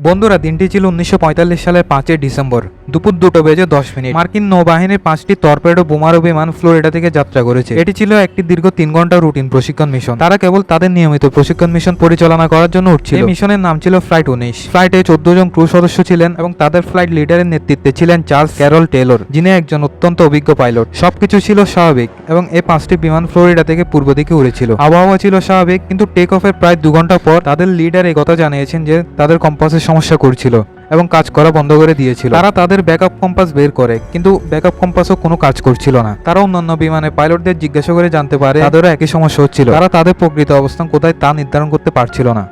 বন্ধুরা দিনটি ছিল উনিশশো সালের পাঁচই ডিসেম্বর। দুপুর দুটো বেজে দশ মিনিট। মার্কিন নৌবাহিনীর পাঁচটি টর্পেডো বোমারু বিমান ফ্লোরিডা থেকে যাত্রা করেছে। এটি ছিল একটি দীর্ঘ তিন ঘণ্টা রুটিন প্রশিক্ষণ মিশন। তারা কেবল তাদের নিয়মিত প্রশিক্ষণ মিশন পরিচালনা করার জন্য উঠছিল। এই মিশনের নাম ছিল ফ্লাইট উনিশ। ফ্লাইটে চোদ্দ জন ক্রু সদস্য ছিলেন এবং তাদের ফ্লাইট লিডারের নেতৃত্বে ছিলেন চার্লস ক্যারল টেলর, যিনি একজন অত্যন্ত অভিজ্ঞ পাইলট। সবকিছু ছিল স্বাভাবিক এবং এই পাঁচটি বিমান ফ্লোরিডা থেকে পূর্ব দিকে উড়েছিল। আবহাওয়া ছিল স্বাভাবিক, কিন্তু টেক অফের প্রায় দু ঘণ্টা পর তাদের লিডার এই কথা জানিয়েছেন যে তাদের কম্পাসের সমস্যা করছিল। এবং কাজ করা বন্ধ করে দিয়েছিল। তারা তাদের ব্যাকআপ কম্পাস বের করে কিন্তু ব্যাকআপ কম্পাসও কোনো কাজ করছিল না। তারা অন্যান্য বিমানে পাইলটদের জিজ্ঞাসা করে জানতে পারে তাদেরও একই সমস্যা হচ্ছিল। তারা তাদের প্রকৃত অবস্থান কোথায় তা নির্ধারণ করতে পারছিল না।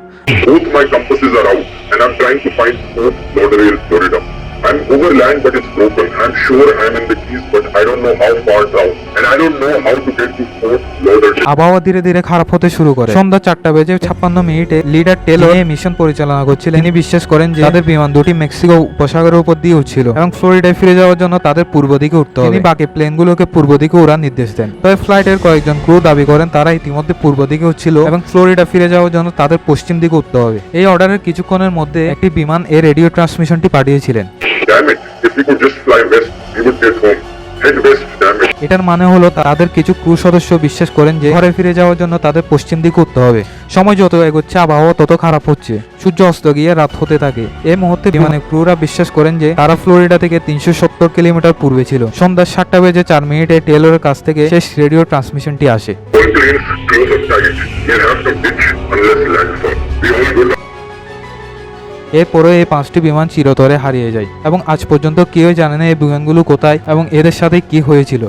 আবহাওয়া ধীরে ধীরে খারাপ হতে শুরু করে। সন্ধ্যা চারটা বেজে ছাপ্পান্ন মিনিটে লিডার টেলর এই মিশন পরিচালনা করছিলেন। তিনি বিশ্বাস করেন যে তাদের বিমান দুটি মেক্সিকো উপসাগরের উপর দিয়ে উঠছিল এবং ফ্লোরিডায় ফিরে যাওয়ার জন্য তাদের পূর্ব দিকে উঠতে হবে। তিনি বাকি প্লেনগুলোকে পূর্ব দিকে উড়ার নির্দেশ দেন। তবে ফ্লাইটের কয়েকজন ক্রু দাবি করেন তারা ইতিমধ্যে পূর্ব দিকে উঠছিল এবং ফ্লোরিডা ফিরে যাওয়ার জন্য তাদের পশ্চিম দিকে উঠতে হবে। এই অর্ডারের কিছুক্ষণের মধ্যে একটি বিমান এর রেডিও ট্রান্সমিশনটি পাঠিয়েছিলেন। এটার মানে হলো তাদের কিছু ক্রু সদস্য বিশ্বাস করেন যে ঘরে ফিরে যাওয়ার জন্য তাদের পশ্চিম দিকে উঠতে হবে। সময় যত এগোচ্ছে, আবহাওয়া তত খারাপ হচ্ছে। সূর্য অস্ত গিয়ে রাত হতে থাকে। এই মুহূর্তে বিমানের ক্রুরা বিশ্বাস করেন যে তারা ফ্লোরিডা থেকে তিনশো সত্তর কিলোমিটার পূর্বে ছিল। সন্ধ্যা সাতটা বেজে চার মিনিটে টেলরের কাছ থেকে শেষ রেডিও ট্রান্সমিশনটি আসে। All planes close up target. We'll have to ditch unless landfall. We all good. এরপরে এই পাঁচটি বিমান চিরতরে হারিয়ে যায় এবং আজ পর্যন্ত কেউই জানে না এই বিমানগুলো কোথায় এবং এদের সাথে কি হয়েছিল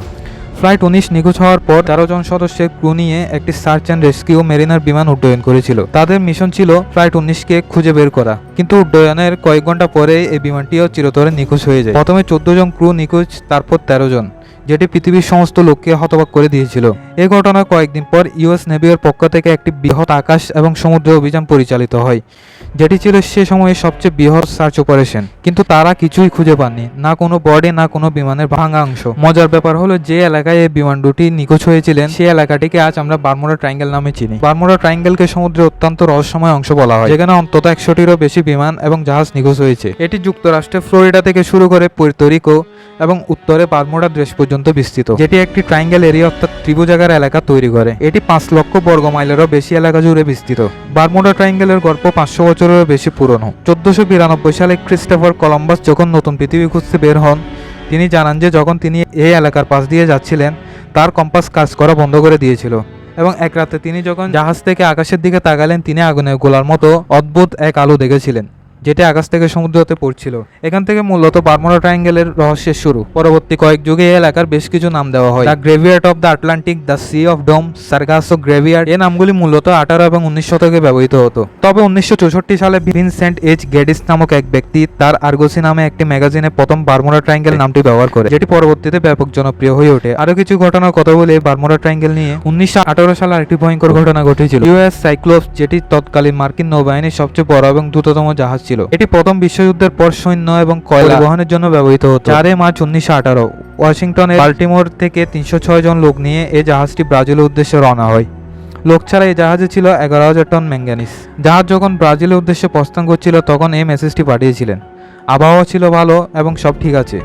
ফ্লাইট উনিশ নিখোঁজ হওয়ার পর তেরো জন সদস্যের ক্রু নিয়ে একটি সার্চ অ্যান্ড রেস্কিউ মেরিনার বিমান উড্ডয়ন করেছিল তাদের মিশন ছিল ফ্লাইট উনিশকে খুঁজে বের করা কিন্তু উড্ডয়নের কয়েক ঘণ্টা পরে এই বিমানটিও চিরতরে নিখোঁজ হয়ে যায় প্রথমে চোদ্দ জন ক্রু নিখোঁজ, তারপর তেরো জন, যেটি পৃথিবীর সমস্ত লোককে হতবাক করে দিয়েছিল এই ঘটনার কয়েকদিন পর ইউএস নেভির পক্ষ থেকে একটি বৃহৎ আকাশ এবং সমুদ্র অভিযান পরিচালিত হয়, যেটি ছিল সে সময়ে সবচেয়ে বৃহৎ সার্চ অপারেশন। কিন্তু তারা কিছুই খুঁজে পাননি, না কোনো বডি, না কোনো বিমানের ভাঙা অংশ। মজার ব্যাপার হলো, যে এলাকায় এই বিমান দুটি নিখোঁজ হয়েছিলেন সেই এলাকাটিকে আজ আমরা বারমুডা ট্রায়াঙ্গেল নামে চিনি। বারমুডা ট্রায়াঙ্গেলকে সমুদ্রের অত্যন্ত রহস্যময় অংশ বলা হয়, যেখানে অন্তত একশোটিরও বেশি বিমান এবং জাহাজ নিখোঁজ হয়েছে। এটি যুক্তরাষ্ট্রের ফ্লোরিডা থেকে শুরু করে পুর্তরিকো এবং উত্তরে বারমুডা দেশ পর্যন্ত বিস্তৃত, যেটি একটি ট্রাইঙ্গেল এরিয়া অর্থাৎ ত্রিভুজাকার এলাকা তৈরি করে। এটি পাঁচ লক্ষ বর্গ মাইলেরও বেশি এলাকা জুড়ে বিস্তৃত। বারমুডা ট্রায়াঙ্গেলের গল্প পাঁচশো বছরেরও বেশি পুরনো। চোদ্দশো বিরানব্বই সালে ক্রিস্টোফার কলম্বাস যখন নতুন পৃথিবী খুঁজতে বের হন, তিনি জানান যে যখন তিনি এই এলাকার পাশ দিয়ে যাচ্ছিলেন, তার কম্পাস কাজ করা বন্ধ করে দিয়েছিল। এবং এক রাতে তিনি যখন জাহাজ থেকে আকাশের দিকে তাকালেন, তিনি আগুনের গোলার মতো অদ্ভুত এক আলো দেখেছিলেন। যেটি আকাশ থেকে সমুদ্রতে পড়ছিল। এখান থেকে মূলত বারমুডা ট্রায়াঙ্গেলের রহস্যের শুরু। পরবর্তী কয়েক যুগে এই এলাকার বেশ কিছু নাম দেওয়া হয়। The graveyard of the Atlantic, the sea of doom Sargasso graveyard এই নামগুলি মূলত আঠারো এবং উনিশ শতকে ব্যবহৃত হতো। তবে উনিশশো চৌষট্টি সালে ভিনসেন্ট এইচ গেডিস নামক এক ব্যক্তি তার আর্গোসি নামে একটি ম্যাগাজিনে প্রথম বারমুডা ট্রায়াঙ্গেল নামটি ব্যবহার করে, যেটি পরবর্তীতে ব্যাপক জনপ্রিয় হয়ে ওঠে। আরও কিছু ঘটনার কথা বলে বারমুডা ট্রায়াঙ্গেল নিয়ে উনিশশো আঠারো সালে আরেকটি ভয়ঙ্কর ঘটনা ঘটেছিল। ইউএস সাইক্লোপস, যেটি তৎকালীন মার্কিন নৌবাহিনীর সবচেয়ে বড় এবং দ্রুততম জাহাজ ছিল। এটি প্রথম বিশ্বযুদ্ধের পর সৈন্য এবং কয়লা বহনের জন্য ব্যবহৃত হতো। চারে মার্চ উনিশশো আঠারো ওয়াশিংটনের বাল্টিমোর থেকে তিনশো ছয় জন লোক নিয়ে এই জাহাজটি ব্রাজিলের উদ্দেশ্যে রওনা হয়। লোক ছাড়া এই জাহাজে ছিল এগারো হাজার টন ম্যাঙ্গানিস জাহাজ যখন ব্রাজিলের উদ্দেশ্যে প্রস্থান করছিল তখন এই মেসেজটি পাঠিয়েছিলেন। আবহাওয়া ছিল ভালো এবং সব ঠিক আছে।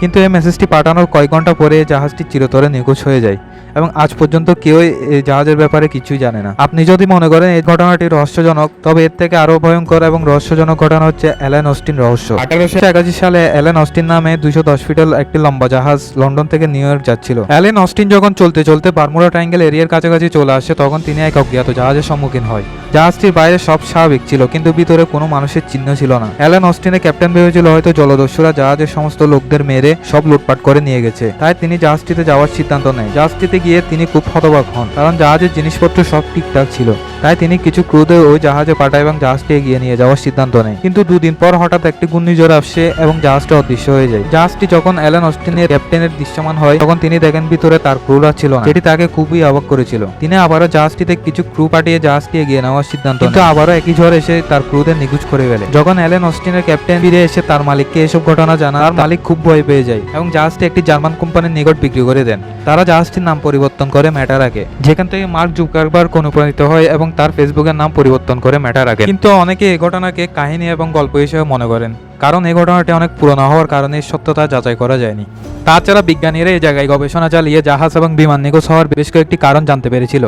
কিন্তু এই মেসেজটি পাঠানোর কয়েক ঘণ্টা পরে এই জাহাজটি চিরতরে নিখোঁজ হয়ে যায়। এবং আজ পর্যন্ত কেউই এই জাহাজের ব্যাপারে কিছুই জানে না। আপনি যদি মনে করেন এই ঘটনাটি রহস্যজনক, তবে এর থেকে আরও ভয়ঙ্কর এবং রহস্যজনক ঘটনা হচ্ছে অ্যালেন অস্টিন রহস্য। আঠারোশো একাশি সালে অ্যালেন অস্টিন নামে দুইশো দশ ফিটের একটি লম্বা জাহাজ লন্ডন থেকে নিউ ইয়র্ক যাচ্ছিল। অ্যালেন অস্টিন যখন চলতে চলতে বারমুডা ট্রায়াঙ্গেল এরিয়ার কাছাকাছি চলে আসে, তখন তিনি এক অজ্ঞাত জাহাজের সম্মুখীন হয়। জাহাজটির বাইরে সব স্বাভাবিক ছিল, কিন্তু ভিতরে কোনো মানুষের চিহ্ন ছিল না। অ্যালেন অস্টিনের ক্যাপ্টেন ভেবেছিল হয়তো জলদস্যুরা জাহাজের সমস্ত লোকদের মেরে সব লুটপাট করে নিয়ে গেছে। তাই তিনি জাহাজটিতে যাওয়ার সিদ্ধান্ত নেয়। জাহাজটিতে গিয়ে তিনি খুব হতবাক হন, কারণ জাহাজের জিনিসপত্র সব ঠিকঠাক ছিল। তাই তিনি কিছু ক্রুদের ওই জাহাজে পাঠায় এবং জাহাজটি এগিয়ে নিয়ে যাওয়ার সিদ্ধান্ত নেয়। কিন্তু দুদিন পর হঠাৎ একটি ঘূর্ণিঝড় আসে এবং জাহাজটি অদৃশ্য হয়ে যায়। জাহাজটি যখন অ্যালেন অস্টিনের ক্যাপ্টেনের দৃশ্যমান হয়, তখন তিনি দেখেন ভিতরে তার ক্রুরা ছিল না। যেটি তাকে খুবই অবাক করেছিল। তিনি আবারও জাহাজটিতে কিছু ক্রু পাঠিয়ে জাহাজটি এগিয়ে নেওয়ার সিদ্ধান্ত কিন্তু আবারও একই ঝড় এসে তার ক্রুদের নিখোঁজ করে ফেলে। যখন অ্যালেন অস্টিনের ক্যাপ্টেন ফিরে এসে তার মালিককে এসব ঘটনা জানান, তার মালিক খুব ভয় পেয়ে যায় এবং জাহাজটি একটি জার্মান কোম্পানির নিকট বিক্রি করে দেন। তারা জাহাজটির নাম পরিবর্তন করে মেটা রাখে যেখান থেকে মার্ক জুকারবার্গ অনুপ্রাণিত হয় এবং তার ফেসবুকের নাম পরিবর্তন করে মেটা রাখে কিন্তু অনেকে এই ঘটনাকে কাহিনী এবং গল্প হিসেবে মনে করেন, কারণ এই ঘটনাটি অনেক পুরনো হওয়ার কারণে সত্যতা যাচাই করা যায়নি। তাছাড়া বিজ্ঞানীরা এই জায়গায় গবেষণা চালিয়ে জাহাজ এবং বিমান নিখোঁজ হওয়ার বেশ কয়েকটি কারণ জানতে পেরেছিল।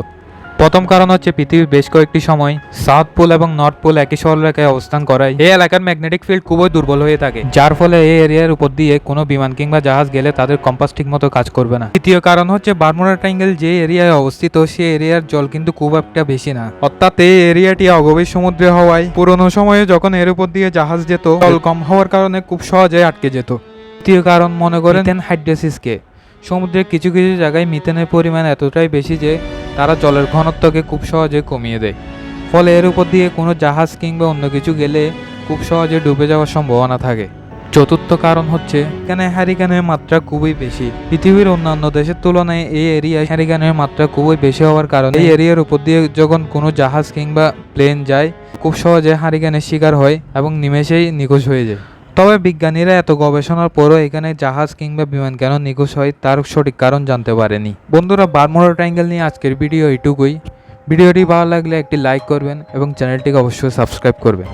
প্রথম কারণ হচ্ছে পৃথিবীর বেশ কয়েকটি সময় সাউথ পোল এবং নর্থ পোল একই সরলরেখায় অবস্থান করায়। এই এলাকার ম্যাগনেটিক ফিল্ড খুবই দুর্বল হয়ে থাকে, যার ফলে এই এরিয়ার উপর দিয়ে কোনো বিমান কিংবা জাহাজ গেলে তাদের কম্পাস ঠিক মতো কাজ করবে না। তৃতীয় কারণ হচ্ছে বারমুডা ট্রাইঙ্গেল যে এরিয়ায় অবস্থিত সেই এরিয়ার জল কিন্তু খুব একটা বেশি না। অর্থাৎ এই এরিয়াটি অগভীর সমুদ্রে হওয়ায় পুরনো সময়ে যখন এর উপর দিয়ে জাহাজ যেত, জল কম হওয়ার কারণে খুব সহজে আটকে যেত। তৃতীয় কারণ মনে করেন হাইড্রোসিসকে সমুদ্রের কিছু কিছু জায়গায় মিথেনের পরিমাণ এতটাই বেশি যে তারা জলের ঘনত্বকে খুব সহজে কমিয়ে দেয়। ফলে এর উপর দিয়ে কোনো জাহাজ কিংবা অন্য কিছু গেলে খুব সহজে ডুবে যাওয়ার সম্ভাবনা থাকে। চতুর্থ কারণ হচ্ছে এখানে হ্যারিকেনের মাত্রা খুবই বেশি? পৃথিবীর অন্যান্য দেশের তুলনায় এই এরিয়ায় হ্যারিকেনের মাত্রা খুবই বেশি হওয়ার কারণে এই এরিয়ার উপর দিয়ে যখন কোনো জাহাজ কিংবা প্লেন যায়, খুব সহজে হ্যারিকেনের শিকার হয় এবং নিমেষেই নিখোঁজ হয়ে যায়। তবে বিজ্ঞানীরা এত গবেষণার পরও এখানে জাহাজ কিংবা বিমান কেন নিখোঁজ হয় তার সঠিক কারণ জানতে পারেনি। বন্ধুরা বারমোড়া ট্রাইঙ্গেল নিয়ে আজকের ভিডিও এটুকুই ভিডিওটি ভালো লাগলে একটি লাইক করবেন এবং চ্যানেলটিকে অবশ্যই সাবস্ক্রাইব করবেন।